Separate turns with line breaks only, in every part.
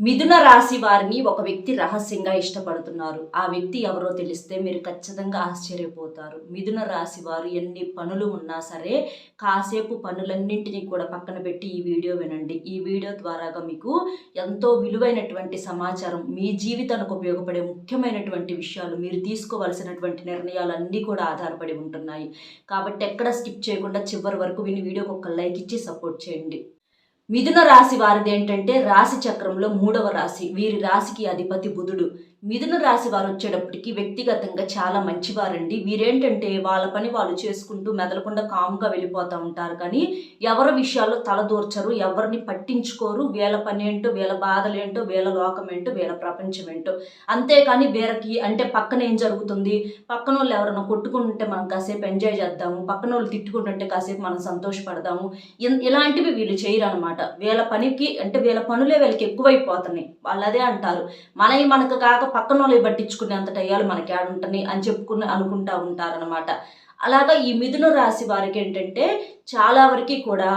మిథున రాశి వారిని ఒక వ్యక్తి రహస్యంగా ఇష్టపడుతున్నారు. ఆ వ్యక్తి ఎవరో తెలిస్తే మీరు ఖచ్చితంగా ఆశ్చర్యపోతారు. మిథున రాశి వారు ఎన్ని పనులు ఉన్నా సరే కాసేపు పనులన్నింటినీ కూడా పక్కన పెట్టి ఈ వీడియో వినండి. ఈ వీడియో ద్వారాగా మీకు ఎంతో విలువైనటువంటి సమాచారం మీ జీవితానికి ఉపయోగపడే ముఖ్యమైనటువంటి విషయాలు మీరు తీసుకోవాల్సినటువంటి నిర్ణయాలు అన్నీ కూడా ఆధారపడి ఉంటున్నాయి. కాబట్టి ఎక్కడ స్కిప్ చేయకుండా చివరి వరకు విని వీడియోకి ఒక లైక్ ఇచ్చి సపోర్ట్ చేయండి. మిథున రాశి వారిది ఏంటంటే రాశి చక్రంలో మూడవ రాశి. వీరి రాశికి అధిపతి బుధుడు. మిథున రాశి వారు వచ్చేటప్పటికి వ్యక్తిగతంగా చాలా మంచివారండి. వీరేంటంటే వాళ్ళ పని వాళ్ళు చేసుకుంటూ మెదలకుండా కామ్గా వెళ్ళిపోతూ ఉంటారు. కానీ ఎవరి విషయాల్లో తలదూర్చరు ఎవరిని పట్టించుకోరు. వీళ్ళ పని ఏంటో వీళ్ళ బాధలేంటో వీళ్ళ లోకం ఏంటో వీళ్ళ ప్రపంచం ఏంటో అంతేకాని వీరకి అంటే పక్కన ఏం జరుగుతుంది? పక్కన వాళ్ళు ఎవరైనా కొట్టుకుంటుంటే మనం కాసేపు ఎంజాయ్ చేద్దాము. పక్కన వాళ్ళు తిట్టుకుంటుంటే కాసేపు మనం సంతోషపడదాము. ఇన్- ఇలాంటివి వీళ్ళు చేయరు అనమాట వీళ్ళ పనికి అంటే వీళ్ళ పనులే వీళ్ళకి ఎక్కువైపోతున్నాయి. వాళ్ళు అదే అంటారు. మనవి మనకు కాక పక్కన వాళ్ళు పట్టించుకునేంత టయాలు మనకి ఆడుంటని అని చెప్పుకుని అనుకుంటా ఉంటారనమాట అలాగా ఈ మిథున రాశి వారికి ఏంటంటే చాలా వరకు కూడా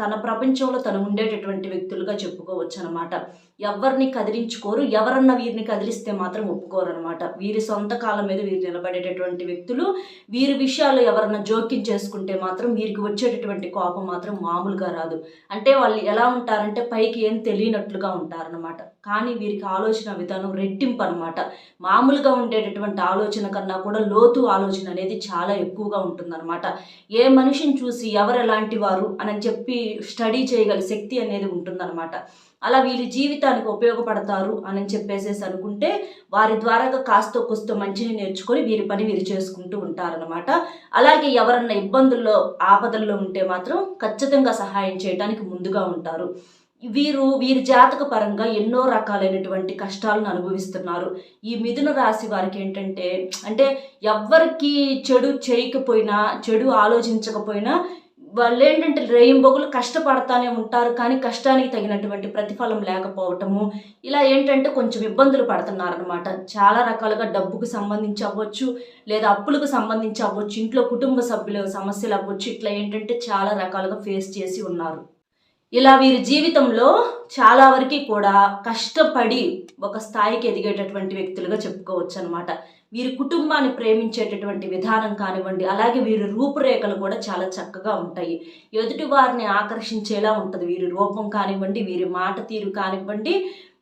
తన ప్రపంచంలో తను ఉండేటటువంటి వ్యక్తులుగా చెప్పుకోవచ్చు అనమాట ఎవరిని కదిలించుకోరు ఎవరన్నా వీరిని కదిలిస్తే మాత్రం ఒప్పుకోరు అనమాట వీరి సొంత కాలం మీద వీరు నిలబడేటటువంటి వ్యక్తులు వీరి విషయాలు ఎవరన్నా జోక్యం చేసుకుంటే మాత్రం వీరికి వచ్చేటటువంటి కోపం మాత్రం మామూలుగా రాదు. అంటే వాళ్ళు ఎలా ఉంటారంటే పైకి ఏం తెలియనట్లుగా ఉంటారనమాట కానీ వీరికి ఆలోచన విధానం రెట్టింపు అనమాట మామూలుగా ఉండేటటువంటి ఆలోచన కన్నా కూడా లోతు ఆలోచన అనేది చాలా ఎక్కువగా ఉంటుందన్నమాట. ఏ మనిషిని చూసి ఎవరు ఎలాంటి వారు అని చెప్పి స్టడీ చేయగల శక్తి అనేది ఉంటుందన్నమాట. అలా వీరి జీవితానికి ఉపయోగపడతారు అని చెప్పేసేసి అనుకుంటే వారి ద్వారా కాస్త కొస్త మంచిని నేర్చుకొని వీరి పని వీరు చేసుకుంటూ ఉంటారనమాట అలాగే ఎవరన్నా ఇబ్బందుల్లో ఆపదల్లో ఉంటే మాత్రం ఖచ్చితంగా సహాయం చేయడానికి ముందుగా ఉంటారు. వీరు వీరి జాతక పరంగా ఎన్నో రకాలైనటువంటి కష్టాలను అనుభవిస్తున్నారు. ఈ మిథున రాశి వారికి ఏంటంటే అంటే ఎవ్వరికి చెడు చేయకపోయినా చెడు ఆలోచించకపోయినా వాళ్ళు ఏంటంటే రేయింబొగులు కష్టపడతానే ఉంటారు కానీ కష్టానికి తగినటువంటి ప్రతిఫలం లేకపోవటము. ఇలా ఏంటంటే కొంచెం ఇబ్బందులు పడుతున్నారనమాట చాలా రకాలుగా డబ్బుకు సంబంధించి అవ్వచ్చు లేదా అప్పులకు సంబంధించి అవ్వచ్చు ఇంట్లో కుటుంబ సభ్యుల సమస్యలు అవ్వచ్చు ఇట్లా ఏంటంటే చాలా రకాలుగా ఫేస్ చేసి ఉన్నారు. ఇలా వీరి జీవితంలో చాలా వరకు కూడా కష్టపడి ఒక స్థాయికి ఎదిగేటటువంటి వ్యక్తులుగా చెప్పుకోవచ్చు అనమాట వీరి కుటుంబాన్ని ప్రేమించేటటువంటి విధానం కానివ్వండి అలాగే వీరి రూపురేఖలు కూడా చాలా చక్కగా ఉంటాయి. ఎదుటి వారిని ఆకర్షించేలా ఉంటుంది వీరి రూపం కానివ్వండి వీరి మాట తీరు కానివ్వండి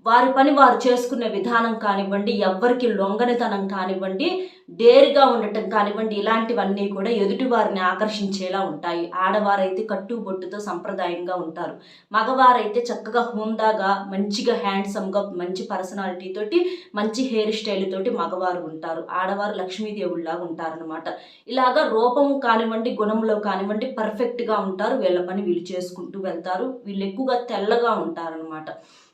వారి పని వారు చేసుకునే విధానం కానివ్వండి ఎవ్వరికి లొంగనితనం కానివ్వండి డేరుగా ఉండటం కానివ్వండి ఇలాంటివన్నీ కూడా ఎదుటివారిని ఆకర్షించేలా ఉంటాయి. ఆడవారైతే కట్టుబొట్టుతో సంప్రదాయంగా ఉంటారు. మగవారైతే చక్కగా హుందాగా మంచిగా హ్యాండ్సమ్గా మంచి పర్సనాలిటీ తోటి మంచి హెయిర్ స్టైల్ తోటి మగవారు ఉంటారు. ఆడవారు లక్ష్మీదేవుల్లాగా ఉంటారనమాట ఇలాగా రూపం కానివ్వండి గుణంలో కానివ్వండి పర్ఫెక్ట్గా ఉంటారు. వీళ్ళ పని వీళ్ళు చేసుకుంటూ వెళ్తారు. వీళ్ళు ఎక్కువగా తెల్లగా ఉంటారనమాట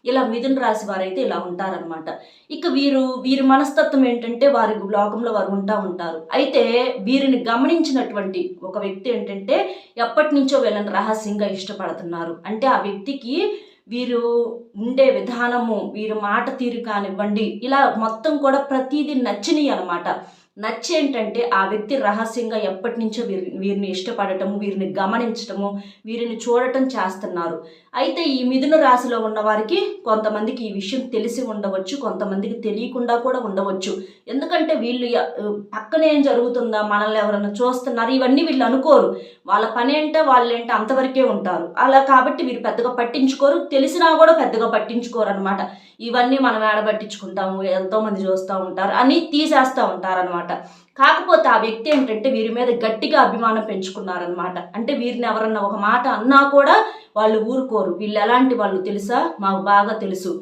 ఇలా మిథున రాశి వారైతే ఇలా ఉంటారనమాట ఇక వీరు వీరి మనస్తత్వం ఏంటంటే వారి లోకంలో వారు ఉంటా ఉంటారు. అయితే వీరిని గమనించినటువంటి ఒక వ్యక్తి ఏంటంటే ఎప్పటి నుంచో వీళ్ళని రహస్యంగా ఇష్టపడుతున్నారు. అంటే ఆ వ్యక్తికి వీరు ఉండే విధానము వీరు మాట తీరు కానివ్వండి ఇలా మొత్తం కూడా ప్రతిదీ నచ్చినాయి అనమాట. నచ్చేంటంటే ఆ వ్యక్తి రహస్యంగా ఎప్పటి నుంచో వీరి వీరిని ఇష్టపడటము వీరిని గమనించటము వీరిని చూడటం చేస్తున్నారు. అయితే ఈ మిథున రాశిలో ఉన్న వారికి కొంతమందికి ఈ విషయం తెలిసి ఉండవచ్చు కొంతమందికి తెలియకుండా కూడా ఉండవచ్చు. ఎందుకంటే వీళ్ళు పక్కనే ఏం జరుగుతుందా మనల్ని ఎవరైనా చూస్తున్నారు ఇవన్నీ వీళ్ళు అనుకోరు. వాళ్ళ పని ఏంటో వాళ్ళు ఏంటో అంతవరకే ఉంటారు. అలా కాబట్టి వీరు పెద్దగా పట్టించుకోరు తెలిసినా కూడా పెద్దగా పట్టించుకోరు అనమాట ఇవన్నీ మనం ఏడబట్టించుకుంటాము ఎంతోమంది చూస్తూ ఉంటారు అని తీసేస్తూ ఉంటారనమాట కాకపోతే ఆ వ్యక్తి ఏంటంటే వీరి మీద గట్టిగా అభిమానం పెంచుకున్నారనమాట అంటే వీరిని ఎవరన్నా ఒక మాట అన్నా కూడా వాళ్ళు ఊరుకోరు. వీళ్ళు ఎలాంటి వాళ్ళు తెలుసా? మాకు బాగా తెలుసు.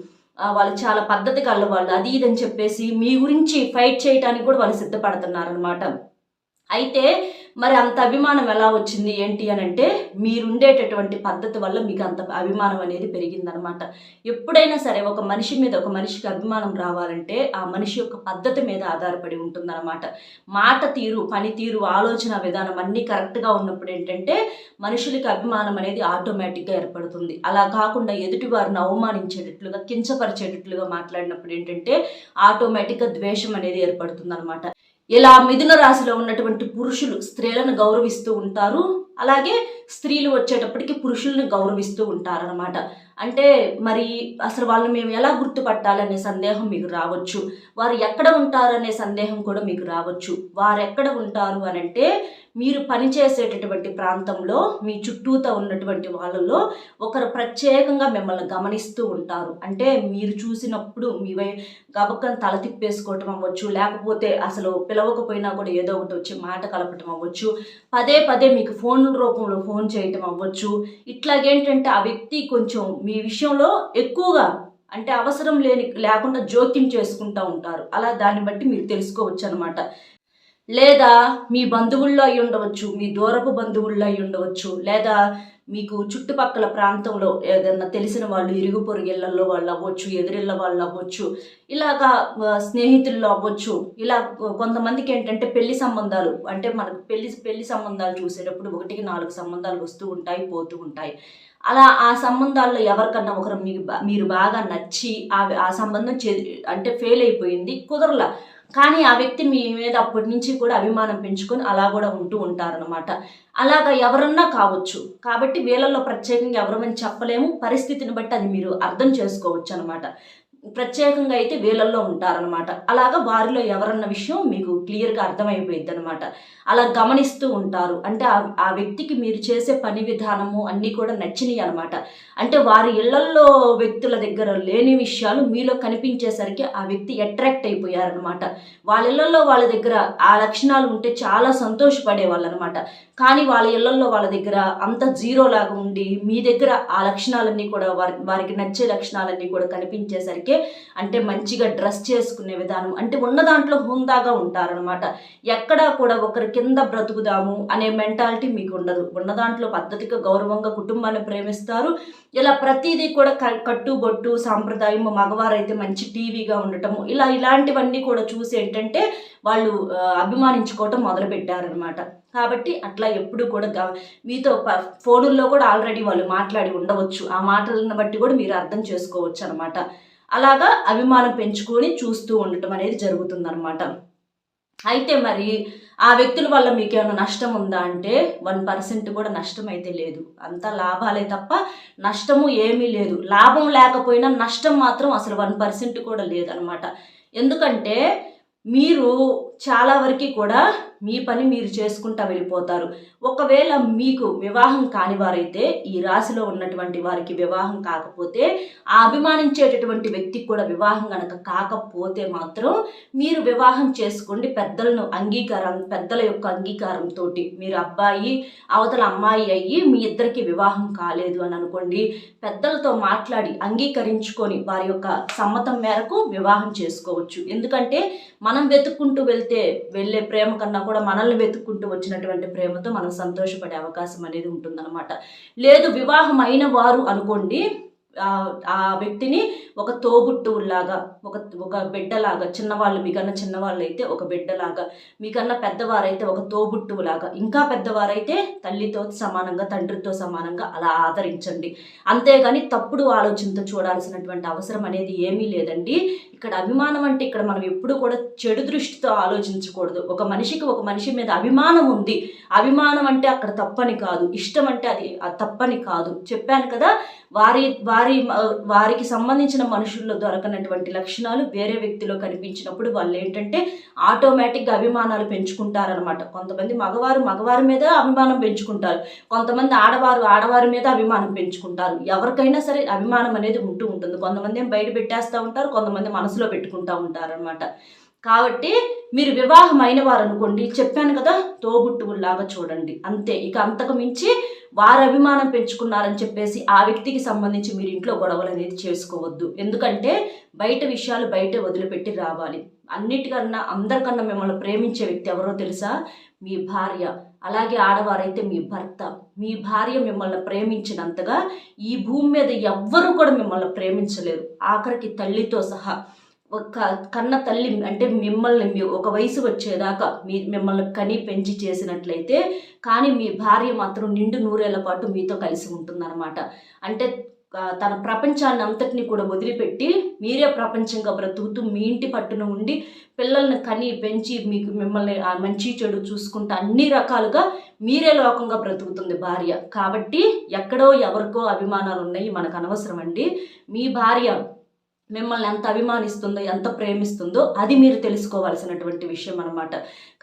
వాళ్ళు చాలా పద్ధతి కళ్ళ వాళ్ళు అది ఇది అని చెప్పేసి మీ గురించి ఫైట్ చేయడానికి కూడా వాళ్ళు సిద్ధపడుతున్నారనమాట అయితే మరి అంత అభిమానం ఎలా వచ్చింది ఏంటి అని అంటే మీరుండేటటువంటి పద్ధతి వల్ల మీకు అంత అభిమానం అనేది పెరిగిందనమాట. ఎప్పుడైనా సరే ఒక మనిషి మీద ఒక మనిషికి అభిమానం రావాలంటే ఆ మనిషి యొక్క పద్ధతి మీద ఆధారపడి ఉంటుందన్నమాట మాట తీరు పని తీరు ఆలోచన విధానం అన్నీ కరెక్ట్గా ఉన్నప్పుడు ఏంటంటే మనుషులకి అభిమానం అనేది ఆటోమేటిక్గా ఏర్పడుతుంది. అలా కాకుండా ఎదుటి వారిని అవమానించేటట్లుగా కించపరిచేటట్లుగా మాట్లాడినప్పుడు ఏంటంటే ఆటోమేటిక్గా ద్వేషం అనేది ఏర్పడుతుంది ఇలా మిథున రాశిలో ఉన్నటువంటి పురుషులు స్త్రీలను గౌరవిస్తూ ఉంటారు అలాగే స్త్రీలు వచ్చేటప్పటికి పురుషుల్ని గౌరవిస్తూ ఉంటారనమాట అంటే మరి అసలు వాళ్ళని మేము ఎలా గుర్తుపట్టాలనే సందేహం మీకు రావచ్చు. వారు ఎక్కడ ఉంటారు అనే సందేహం కూడా మీకు రావచ్చు. వారెక్కడ ఉంటారు అని అంటే మీరు పనిచేసేటటువంటి ప్రాంతంలో మీ చుట్టూతో ఉన్నటువంటి వాళ్ళలో ఒకరు ప్రత్యేకంగా మిమ్మల్ని గమనిస్తూ ఉంటారు. అంటే మీరు చూసినప్పుడు మీ వై గబక్కని తల తిప్పేసుకోవటం అవ్వచ్చు లేకపోతే అసలు పిలవకపోయినా కూడా ఏదో ఒకటి వచ్చి మాట కలపటం అవ్వచ్చు పదే పదే మీకు ఫోన్ రూపంలో ఫోన్ చేయటం అవ్వచ్చు. ఇట్లాగేంటంటే ఆ వ్యక్తి కొంచెం మీ విషయంలో ఎక్కువగా అంటే అవసరం లేని లేకుండా జోక్యం చేసుకుంటూ ఉంటారు. అలా దాన్ని బట్టి మీరు తెలుసుకోవచ్చు అనమాట లేదా మీ బంధువుల్లో అయి ఉండవచ్చు మీ దూరపు బంధువుల్లో అయి ఉండవచ్చు లేదా మీకు చుట్టుపక్కల ప్రాంతంలో ఏదన్నా తెలిసిన వాళ్ళు ఇరుగు పొరుగిళ్ళల్లో వాళ్ళు అవ్వచ్చు ఎదురిళ్ళ వాళ్ళు అవ్వచ్చు ఇలాగా స్నేహితుల్లో అవ్వచ్చు. ఇలా కొంతమందికి ఏంటంటే పెళ్ళి సంబంధాలు అంటే మనకు పెళ్ళి పెళ్ళి సంబంధాలు చూసేటప్పుడు ఒకటికి నాలుగు సంబంధాలు వస్తూ ఉంటాయి పోతూ ఉంటాయి. అలా ఆ సంబంధాల్లో ఎవరికన్నా ఒకరు మీకు మీరు బాగా నచ్చి ఆ సంబంధం చే అంటే ఫెయిల్ అయిపోయింది కుదరలా. కానీ ఆ వ్యక్తి మీ మీద అప్పటి నుంచి కూడా అభిమానం పెంచుకొని అలా కూడా ఉంటూ ఉంటారనమాట అలాగా ఎవరన్నా కావచ్చు. కాబట్టి వీళ్ళల్లో ప్రత్యేకంగా ఎవరమని చెప్పలేము. పరిస్థితిని బట్టి అది మీరు అర్థం చేసుకోవచ్చు అనమాట ప్రత్యేకంగా అయితే వీళ్ళల్లో ఉంటారనమాట అలాగా వారిలో ఎవరన్న విషయం మీకు క్లియర్గా అర్థమైపోయింది అనమాట అలా గమనిస్తూ ఉంటారు. అంటే ఆ వ్యక్తికి మీరు చేసే పని విధానము అన్నీ కూడా నచ్చినాయి అనమాట అంటే వారి ఇళ్ళల్లో వ్యక్తుల దగ్గర లేని విషయాలు మీలో కనిపించేసరికి ఆ వ్యక్తి అట్రాక్ట్ అయిపోయారనమాట వాళ్ళ ఇళ్ళల్లో వాళ్ళ దగ్గర ఆ లక్షణాలు ఉంటే చాలా సంతోషపడే వాళ్ళు అనమాట కానీ వాళ్ళ ఇళ్ళల్లో వాళ్ళ దగ్గర అంత జీరో లాగా ఉండి మీ దగ్గర ఆ లక్షణాలన్నీ కూడా వారి వారికి నచ్చే లక్షణాలన్నీ కూడా కనిపించేసరికి అంటే మంచిగా డ్రెస్ చేసుకునే విధానం. అంటే ఉన్న దాంట్లో హుందాగా ఉంటారనమాట ఎక్కడా కూడా ఒకరి కింద బ్రతుకుదాము అనే మెంటాలిటీ మీకు ఉండదు. ఉన్న దాంట్లో పద్ధతిగా గౌరవంగా కుటుంబాన్ని ప్రేమిస్తారు. ఇలా ప్రతిదీ కూడా క కట్టుబొట్టు సాంప్రదాయం మగవారైతే మంచి టీవీగా ఉండటము ఇలా ఇలాంటివన్నీ కూడా చూసి ఏంటంటే వాళ్ళు అభిమానించుకోవటం మొదలుపెట్టారనమాట కాబట్టి అట్లా ఎప్పుడు కూడా మీతో ఫోనుల్లో కూడా ఆల్రెడీ వాళ్ళు మాట్లాడి ఉండవచ్చు. ఆ మాటలను బట్టి కూడా మీరు అర్థం చేసుకోవచ్చు అనమాట అలాగా అభిమానం పెంచుకొని చూస్తూ ఉండటం అనేది జరుగుతుందన్నమాట. అయితే మరి ఆ వ్యక్తుల వల్ల మీకు ఏమైనా నష్టం ఉందా అంటే వన్ పర్సెంట్ కూడా నష్టం అయితే లేదు. అంతా లాభాలే తప్ప నష్టము ఏమీ లేదు. లాభం లేకపోయినా నష్టం మాత్రం అసలు వన్ పర్సెంట్ కూడా లేదనమాట ఎందుకంటే మీరు చాలా వరకు కూడా మీ పని మీరు చేసుకుంటా వెళ్ళిపోతారు. ఒకవేళ మీకు వివాహం కాని వారైతే ఈ రాశిలో ఉన్నటువంటి వారికి వివాహం కాకపోతే ఆ అభిమానించేటటువంటి వ్యక్తికి కూడా వివాహం కనుక కాకపోతే మాత్రం మీరు వివాహం చేసుకోండి. పెద్దలను అంగీకారం పెద్దల యొక్క అంగీకారంతో మీరు అబ్బాయి అవతల అమ్మాయి అయ్యి మీ ఇద్దరికి వివాహం కాలేదు అని అనుకోండి పెద్దలతో మాట్లాడి అంగీకరించుకొని వారి యొక్క సమ్మతం మేరకు వివాహం చేసుకోవచ్చు. ఎందుకంటే మనం వెతుక్కుంటూ వెళ్తే వెళ్ళే ప్రేమ కన్నా కూడా మనల్ని వెతుక్కుంటూ వచ్చినటువంటి ప్రేమతో మనం సంతోషపడే అవకాశం అనేది ఉంటుందన్నమాట. లేదు వివాహం అయిన వారు అనుకోండి ఆ వ్యక్తిని ఒక తోబుట్టువులాగా ఒక ఒక బిడ్డలాగా చిన్నవాళ్ళు మీకన్నా చిన్నవాళ్ళు అయితే ఒక బిడ్డలాగా మీకన్నా పెద్దవారైతే ఒక తోబుట్టువులాగా ఇంకా పెద్దవారైతే తల్లితో సమానంగా తండ్రితో సమానంగా అలా ఆదరించండి. అంతేగాని తప్పుడు ఆలోచనతో చూడాల్సినటువంటి అవసరం అనేది ఏమీ లేదండి. ఇక్కడ అభిమానం అంటే ఇక్కడ మనం ఎప్పుడు కూడా చెడు దృష్టితో ఆలోచించకూడదు. ఒక మనిషికి ఒక మనిషి మీద అభిమానం ఉంది. అభిమానం అంటే అక్కడ తప్పని కాదు. ఇష్టం అంటే అది అది తప్పని కాదు. చెప్పాను కదా వారి వారి వారి వారికి సంబంధించిన మనుషుల్లో దొరకనటువంటి లక్షణాలు వేరే వ్యక్తిలో కనిపించినప్పుడు వాళ్ళు ఏంటంటే ఆటోమేటిక్గా అభిమానాలు పెంచుకుంటారనమాట కొంతమంది మగవారు మగవారి మీద అభిమానం పెంచుకుంటారు. కొంతమంది ఆడవారు ఆడవారి మీద అభిమానం పెంచుకుంటారు. ఎవరికైనా సరే అభిమానం అనేది ఉంటూ ఉంటుంది. కొంతమంది ఏం బయట పెట్టేస్తూ ఉంటారు కొంతమంది మనసులో పెట్టుకుంటూ ఉంటారనమాట కాబట్టి మీరు వివాహం వారు అనుకోండి చెప్పాను కదా తోబుట్టువుల్లాగా చూడండి. అంతే. ఇక అంతకు మించి వారు అభిమానం పెంచుకున్నారని చెప్పేసి ఆ వ్యక్తికి సంబంధించి మీరు ఇంట్లో గొడవలు అనేది చేసుకోవద్దు. ఎందుకంటే బయట విషయాలు బయట వదిలిపెట్టి రావాలి. అన్నిటికన్నా అందరికన్నా మిమ్మల్ని ప్రేమించే వ్యక్తి ఎవరో తెలుసా? మీ భార్య. అలాగే ఆడవారైతే మీ భర్త. మీ భార్య మిమ్మల్ని ప్రేమించినంతగా ఈ భూమి మీద ఎవ్వరూ కూడా మిమ్మల్ని ప్రేమించలేరు. ఆఖరికి తల్లితో సహా. కన్న తల్లి అంటే మిమ్మల్ని మీ ఒక వయసు వచ్చేదాకా మీ మిమ్మల్ని కని పెంచి చేసినట్లయితే కానీ మీ భార్య మాత్రం నిండు నూరేళ్ళ పాటు మీతో కలిసి ఉంటుందన్నమాట. అంటే తన ప్రపంచాన్ని అంతటిని కూడా వదిలిపెట్టి మీరే ప్రపంచంగా బ్రతుకుతూ మీ ఇంటి పట్టున ఉండి పిల్లల్ని కని పెంచి మీకు మిమ్మల్ని ఆ మంచి చెడు చూసుకుంటూ అన్ని రకాలుగా మీరే లోకంగా బ్రతుకుతుంది భార్య. కాబట్టి ఎక్కడో ఎవరికో అభిమానాలు ఉన్నాయి మనకు అనవసరం అండి మీ భార్య మిమ్మల్ని ఎంత అభిమానిస్తుందో ఎంత ప్రేమిస్తుందో అది మీరు తెలుసుకోవాల్సినటువంటి విషయం అనమాట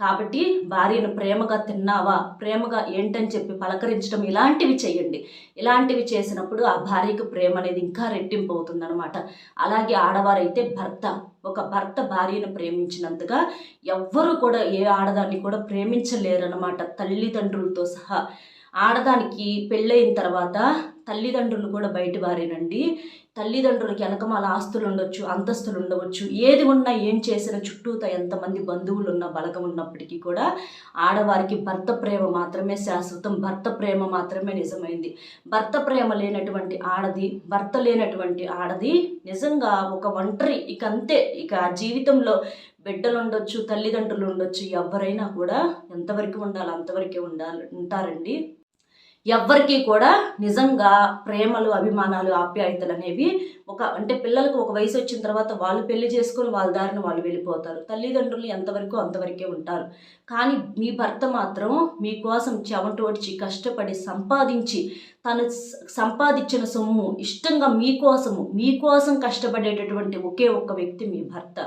కాబట్టి భార్యను ప్రేమగా తిన్నావా? ప్రేమగా ఏంటని చెప్పి పలకరించడం ఇలాంటివి చేయండి. ఇలాంటివి చేసినప్పుడు ఆ భార్యకు ప్రేమ అనేది ఇంకా రెట్టింపు అవుతుందన్నమాట. అలాగే ఆడవారైతే భర్త ఒక భర్త భార్యను ప్రేమించినంతగా ఎవ్వరూ కూడా ఏ ఆడదాన్ని కూడా ప్రేమించలేరనమాట తల్లిదండ్రులతో సహా. ఆడదానికి పెళ్ళయిన తర్వాత తల్లిదండ్రులు కూడా బయట వారేనండి. తల్లిదండ్రులకి వెనకమాల ఆస్తులు ఉండొచ్చు అంతస్తులు ఉండవచ్చు ఏది ఉన్నా ఏం చేసిన చుట్టూత ఎంతమంది బంధువులు ఉన్న బలగం ఉన్నప్పటికీ కూడా ఆడవారికి భర్త ప్రేమ మాత్రమే శాశ్వతం. భర్త ప్రేమ మాత్రమే నిజమైంది. భర్త ప్రేమ లేనటువంటి ఆడది భర్త లేనటువంటి ఆడది నిజంగా ఒక ఒంటరి. ఇక అంతే. ఇక జీవితంలో బిడ్డలు ఉండొచ్చు తల్లిదండ్రులు ఉండొచ్చు ఎవరైనా కూడా ఎంతవరకు ఉండాలి అంతవరకే ఉండాలి ఉంటారండి. ఎవ్వరికీ కూడా నిజంగా ప్రేమలు అభిమానాలు ఆప్యాయతలు అనేవి ఒక అంటే పిల్లలకు ఒక వయసు వచ్చిన తర్వాత వాళ్ళు పెళ్ళి చేసుకొని వాళ్ళ దారిన వాళ్ళు వెళ్ళిపోతారు. తల్లిదండ్రులు ఎంతవరకు అంతవరకే ఉంటారు. కానీ మీ భర్త మాత్రం మీకోసం చెమటోడ్చి కష్టపడి సంపాదించి తను సంపాదించిన సొమ్ము ఇష్టంగా మీకోసము మీకోసం కష్టపడేటటువంటి ఒకే ఒక్క వ్యక్తి మీ భర్త.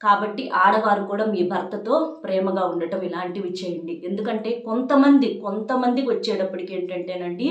కాబట్టి ఆడవారు కూడా మీ భర్తతో ప్రేమగా ఉండటం ఇలాంటివి చేయండి. ఎందుకంటే కొంతమంది కొంతమందికి వచ్చేటప్పటికి ఏంటంటేనండి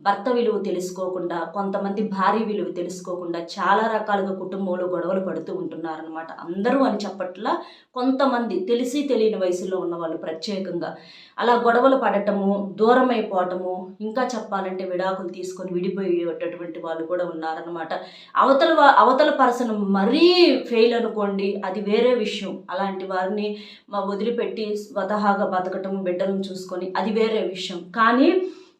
భర్త విలువ తెలుసుకోకుండా కొంతమంది భార్య విలువ తెలుసుకోకుండా చాలా రకాలుగా కుటుంబంలో గొడవలు పడుతూ ఉంటున్నారనమాట అందరూ అని చెప్పట్లా కొంతమంది తెలిసి తెలియని వయసులో ఉన్న వాళ్ళు ప్రత్యేకంగా. అలా గొడవలు పడటము దూరం అయిపోవటము ఇంకా చెప్పాలంటే విడాకులు తీసుకొని విడిపోయేటటువంటి వాళ్ళు కూడా ఉన్నారనమాట అవతల అవతల పర్సన్ మరీ ఫెయిల్ అనుకోండి అది వేరే విషయం. అలాంటి వారిని మా వదిలిపెట్టి స్వతహాగా బతకటం బిడ్డలను చూసుకొని అది వేరే విషయం. కానీ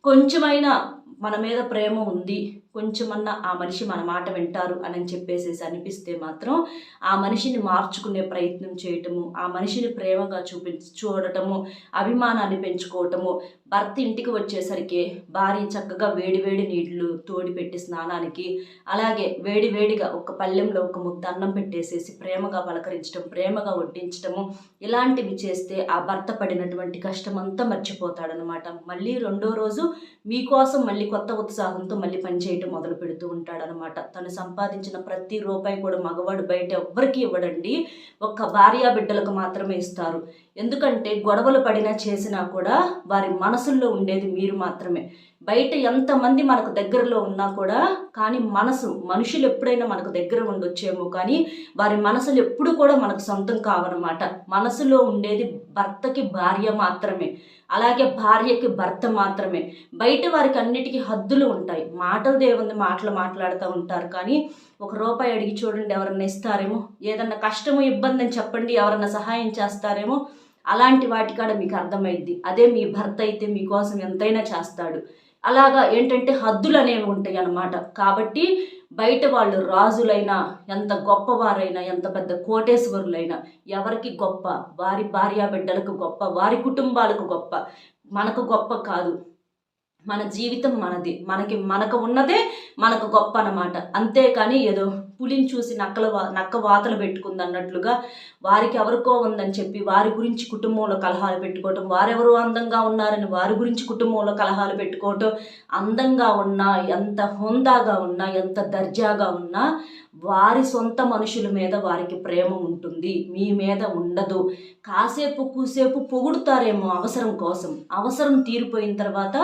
కొంచెమైనా మన మీద ప్రేమ ఉంది. కొంచెమన్నా ఆ మనిషి మన మాట వింటారు అని చెప్పేసేసి అనిపిస్తే మాత్రం ఆ మనిషిని మార్చుకునే ప్రయత్నం చేయటము ఆ మనిషిని ప్రేమగా చూపి చూడటము అభిమానాన్ని పెంచుకోవటము భర్త ఇంటికి వచ్చేసరికి భార్య చక్కగా వేడివేడి నీళ్ళు తోడిపెట్టి స్నానానికి అలాగే వేడివేడిగా ఒక పళ్ళెంలో ఒక ముద్ద అన్నం పెట్టేసేసి ప్రేమగా పలకరించడం ప్రేమగా వడ్డించటము ఇలాంటివి చేస్తే ఆ భర్త పడినటువంటి కష్టం అంతా మర్చిపోతాడనమాట. మళ్ళీ రెండో రోజు మీకోసం మళ్ళీ కొత్త ఉత్సాహంతో మళ్ళీ పనిచేయటం మొదలు పెడుతూ ఉంటాడనమాట. తను సంపాదించిన ప్రతి రూపాయి కూడా మగవాడు బయట ఎవ్వరికి ఇవ్వడండి. ఒక్క భార్యా బిడ్డలకు మాత్రమే ఇస్తారు. ఎందుకంటే గొడవలు పడినా చేసినా కూడా వారి మనసుల్లో ఉండేది మీరు మాత్రమే. బయట ఎంతమంది మనకు దగ్గరలో ఉన్నా కూడా కానీ మనసు మనుషులు ఎప్పుడైనా మనకు దగ్గర ఉండొచ్చేమో కానీ వారి మనసులు ఎప్పుడు కూడా మనకు సొంతం కావనమాట మనసులో ఉండేది భర్తకి భార్య మాత్రమే. అలాగే భార్యకి భర్త మాత్రమే. బయట వారికి అన్నిటికీ హద్దులు ఉంటాయి. మాటలు దేవుంది మాటలు మాట్లాడుతూ ఉంటారు కానీ ఒక రూపాయి అడిగి చూడండి ఎవరన్నా ఇస్తారేమో. ఏదన్నా కష్టము ఇబ్బంది అని చెప్పండి ఎవరన్నా సహాయం చేస్తారేమో. అలాంటి వాటికాడ మీకు అర్థమైద్ది. అదే మీ భర్త అయితే మీకోసం ఎంతైనా చేస్తాడు. అలాగా ఏంటంటే హద్దులు అనేవి ఉంటాయి అన్నమాట కాబట్టి బయట వాళ్ళు రాజులైనా ఎంత గొప్పవారైనా ఎంత పెద్ద కోటేశ్వరులైనా ఎవరికి గొప్ప? వారి భార్యా బిడ్డలకు గొప్ప వారి కుటుంబాలకు గొప్ప. మనకు గొప్ప కాదు. మన జీవితం మనది. మనకి మనకు ఉన్నదే మనకు గొప్ప అన్నమాట. అంతేకాని ఏదో పులిని చూసి నక్కల వా నక్క వాతలు పెట్టుకుంది అన్నట్లుగా వారికి ఎవరికో ఉందని చెప్పి వారి గురించి కుటుంబంలో కలహాలు పెట్టుకోవటం వారెవరు అందంగా ఉన్నారని వారి గురించి కుటుంబంలో కలహాలు పెట్టుకోవటం అందంగా ఉన్నా ఎంత హోందాగా ఉన్నా ఎంత దర్జాగా ఉన్నా వారి సొంత మనుషుల మీద వారికి ప్రేమ ఉంటుంది. మీ మీద ఉండదు. కాసేపు కూసేపు పొగుడుతారేమో అవసరం కోసం. అవసరం తీరిపోయిన తర్వాత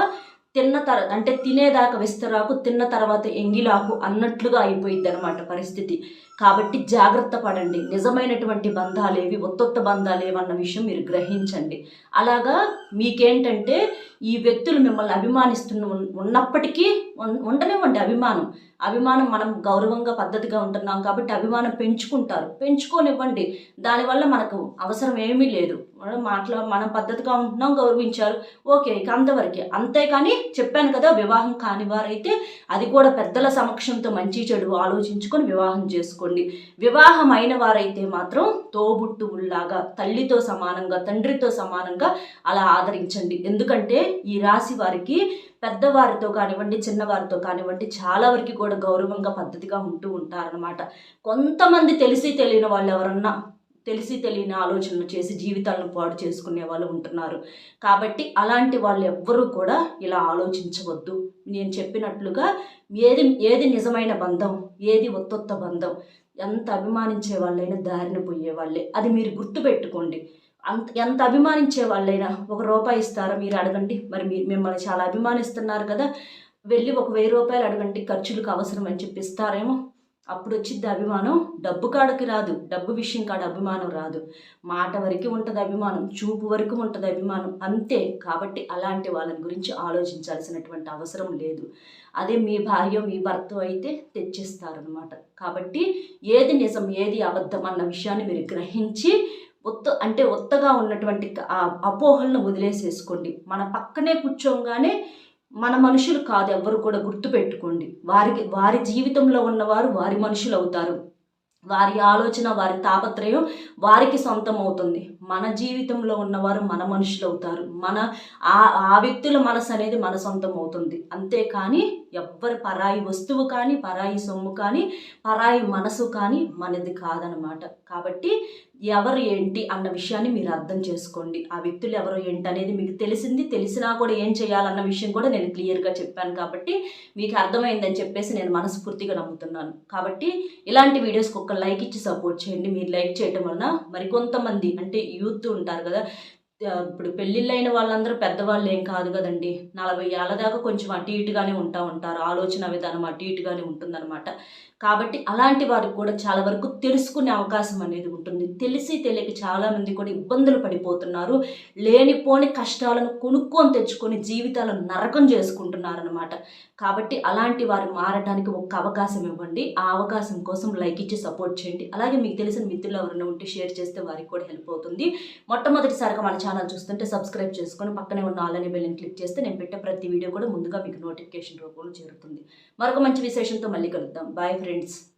తిన్న తర అంటే తినేదాకా విస్తరాకు తిన్న తర్వాత ఎంగిలాకు అన్నట్లుగా అయిపోయింది అనమాట పరిస్థితి. కాబట్టి జాగ్రత్త పడండి. నిజమైనటువంటి బంధాలేవి ఒత్తొత్త బంధాలేవన్న విషయం మీరు గ్రహించండి. అలాగా మీకేంటంటే ఈ వ్యక్తులు మిమ్మల్ని అభిమానిస్తున్న ఉన్- ఉన్నప్పటికీ ఉండనివ్వండి అభిమానం. అభిమానం మనం గౌరవంగా పద్ధతిగా ఉంటున్నాం కాబట్టి అభిమానం పెంచుకుంటారు. పెంచుకోనివ్వండి. దానివల్ల మనకు అవసరం ఏమీ లేదు. మనం మాట్లా మనం పద్ధతిగా ఉంటున్నాం గౌరవించారు. ఓకే ఇక అంతవరకే. అంతేకాని చెప్పాను కదా వివాహం కాని వారైతే అది కూడా పెద్దల సమక్షంతో మంచి చెడు ఆలోచించుకొని వివాహం చేసుకోండి. వివాహం అయిన వారైతే మాత్రం తోబుట్టువుల్లాగా తల్లితో సమానంగా తండ్రితో సమానంగా అలా ఆదరించండి. ఎందుకంటే ఈ రాశి వారికి పెద్దవారితో కానివ్వండి చిన్నవారితో కానివ్వండి చాలా వరకు కూడా గౌరవంగా పద్ధతిగా ఉంటూ ఉంటారనమాట కొంతమంది తెలిసి తెలియని వాళ్ళు ఎవరన్నా తెలిసి తెలియని ఆలోచనలు చేసి జీవితాలను పాడు చేసుకునే వాళ్ళు ఉంటున్నారు. కాబట్టి అలాంటి వాళ్ళు ఎవ్వరూ కూడా ఇలా ఆలోచించవద్దు. నేను చెప్పినట్లుగా ఏది ఏది నిజమైన బంధం ఏది ఒత్తొత్త బంధం ఎంత అభిమానించే వాళ్ళైనా దారిన పోయే వాళ్ళే. అది మీరు గుర్తుపెట్టుకోండి. అంత ఎంత అభిమానించే వాళ్ళైనా ఒక రూపాయి ఇస్తారా మీరు అడగండి. మరి మీరు మిమ్మల్ని చాలా అభిమానిస్తున్నారు కదా. వెళ్ళి ఒక వెయ్యి రూపాయలు అడగండి. ఖర్చులకు అవసరం అని చెప్పి ఇస్తారేమో. అప్పుడు వచ్చింది అభిమానం డబ్బు కాడకి రాదు. డబ్బు విషయం కాడ అభిమానం రాదు. మాట వరకు ఉంటుంది అభిమానం చూపు వరకు ఉంటుంది అభిమానం. అంతే. కాబట్టి అలాంటి వాళ్ళని గురించి ఆలోచించాల్సినటువంటి అవసరం లేదు. అదే మీ భార్య మీ భర్త అయితే తెచ్చిస్తారనమాట కాబట్టి ఏది నిజం ఏది అబద్ధం అన్న విషయాన్ని మీరు గ్రహించి ఒత్త అంటే ఒత్తగా ఉన్నటువంటి ఆ అపోహలను వదిలేసేసుకోండి. మన పక్కనే కూర్చోగానే మన మనుషులు కాదు ఎవ్వరు కూడా గుర్తుపెట్టుకోండి. వారికి వారి జీవితంలో ఉన్నవారు వారి మనుషులు అవుతారు. వారి ఆలోచన వారి తాపత్రయం వారికి సొంతం అవుతుంది మన జీవితంలో ఉన్నవారు మన మనుషులు అవుతారు. మన ఆ ఆ వ్యక్తుల మనసు అనేది మన సొంతం అవుతుంది అంతేకాని ఎవ్వరి పరాయి వస్తువు కానీ పరాయి సొమ్ము కానీ పరాయి మనసు కానీ మనది కాదనమాట. కాబట్టి ఎవరు ఏంటి అన్న విషయాన్ని మీరు అర్థం చేసుకోండి. ఆ వ్యక్తులు ఎవరు ఏంటి అనేది మీకు తెలిసింది. తెలిసినా కూడా ఏం చేయాలన్న విషయం కూడా నేను క్లియర్గా చెప్పాను కాబట్టి మీకు అర్థమైందని చెప్పేసి నేను మనస్ఫూర్తిగా నమ్ముతున్నాను. కాబట్టి ఇలాంటి వీడియోస్కి ఒక లైక్ ఇచ్చి సపోర్ట్ చేయండి. మీరు లైక్ చేయడం వలన మరికొంతమంది అంటే యూత్ ఉంటారు కదా ఇప్పుడు పెళ్ళిళ్ళైన వాళ్ళందరూ పెద్దవాళ్ళు ఏం కాదు కదండి. నలభై ఏళ్ళ దాకా కొంచెం అటు ఇటుగానే ఉంటా ఉంటారు. ఆలోచన విధానం అటు ఇటుగానే ఉంటుందన్నమాట. కాబట్టి అలాంటి వారికి కూడా చాలా వరకు తెలుసుకునే అవకాశం అనేది ఉంటుంది. తెలిసి తెలియక చాలామంది కూడా ఇబ్బందులు పడిపోతున్నారు. లేనిపోని కష్టాలను కొనుక్కొని తెచ్చుకొని జీవితాలను నరకం చేసుకుంటున్నారనమాట కాబట్టి అలాంటి వారు మారడానికి ఒక అవకాశం ఇవ్వండి. ఆ అవకాశం కోసం లైక్ ఇచ్చి సపోర్ట్ చేయండి. అలాగే మీకు తెలిసిన మిత్రులు ఎవరైనా ఉంటే షేర్ చేస్తే వారికి కూడా హెల్ప్ అవుతుంది. మొట్టమొదటిసారిగా మన ఛానల్ చూస్తుంటే సబ్స్క్రైబ్ చేసుకొని పక్కనే ఉన్న ఆల్ అనే బెల్ని క్లిక్ చేస్తే నేను పెట్టే ప్రతి వీడియో కూడా ముందుగా మీకు నోటిఫికేషన్ రూపంలో చేరుతుంది. మరొక మంచి విశేషంతో మళ్ళీ కలుద్దాం. Bye friends